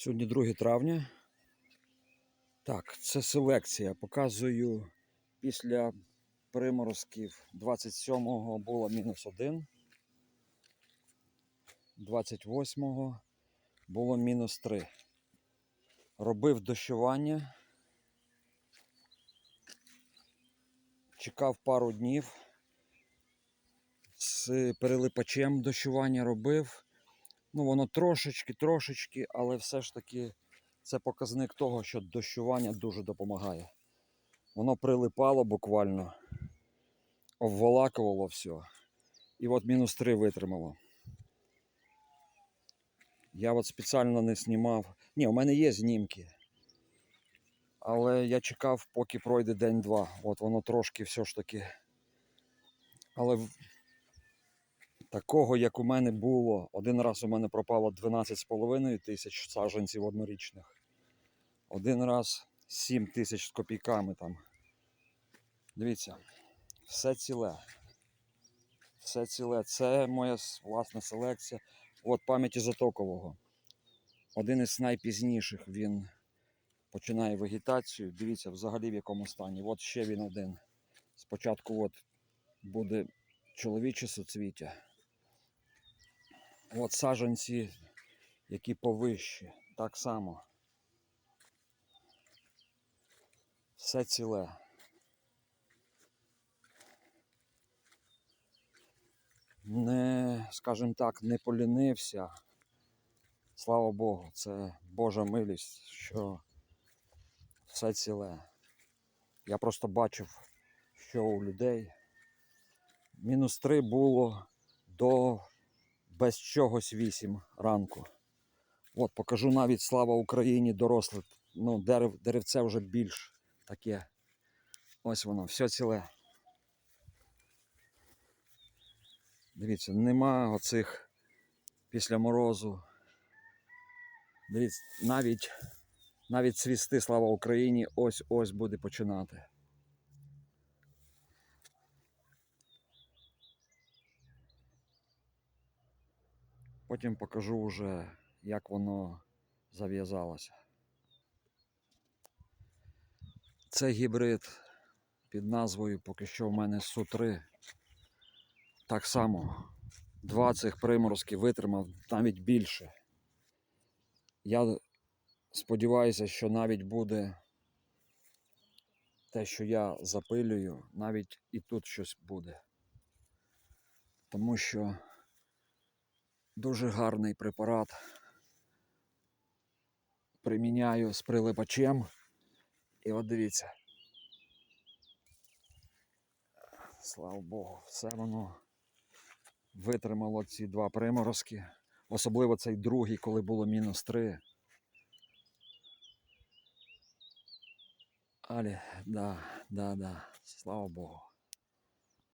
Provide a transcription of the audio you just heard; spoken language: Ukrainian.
Сьогодні 2 травня. Так, це селекція. Показую після приморозків 27-го було мінус 1. 28-го було мінус 3. Робив дощування. Чекав пару днів. З перелипачем дощування робив. Ну, воно трошечки, трошечки, але все ж таки це показник того, що дощування дуже допомагає. Воно прилипало буквально, обволакувало все. І от мінус 3 витримало. Я от спеціально не знімав. Ні, у мене є знімки. Але я чекав, поки пройде день-два. От воно трошки все ж таки. Але такого, як у мене було, один раз у мене пропало 12,5 тисяч саджанців однорічних. Один раз 7 тисяч з копійками там. Дивіться, все ціле. Все ціле. Це моя власна селекція. От пам'яті Затокового. Один із найпізніших він починає вегетацію. Дивіться, взагалі в якому стані. От ще він один. Спочатку от буде чоловіче суцвіття. От саджанці, які повищі, так само. Все ціле. Не, скажімо так, не полінився. Слава Богу, це Божа милість, що все ціле. Я просто бачив, що у людей мінус 3 було до без чогось 8 ранку. От покажу навіть слава Україні доросле. Ну, дерев, деревце вже більш таке. Ось воно, все ціле. Дивіться, нема оцих після морозу. Дивіться, навіть, навіть цвісти, слава Україні, ось ось буде починати. Потім покажу вже, як воно зав'язалося. Це гібрид під назвою поки що в мене Су-3. Так само два цих приморозки витримав навіть більше. Я сподіваюся, що навіть буде те, що я запилюю, навіть і тут щось буде. Тому що дуже гарний препарат. Приміняю з прилипачем. І от дивіться. Слава Богу, все воно витримало ці два приморозки. Особливо цей другий, коли було мінус 3. Але, да, да, да, слава Богу.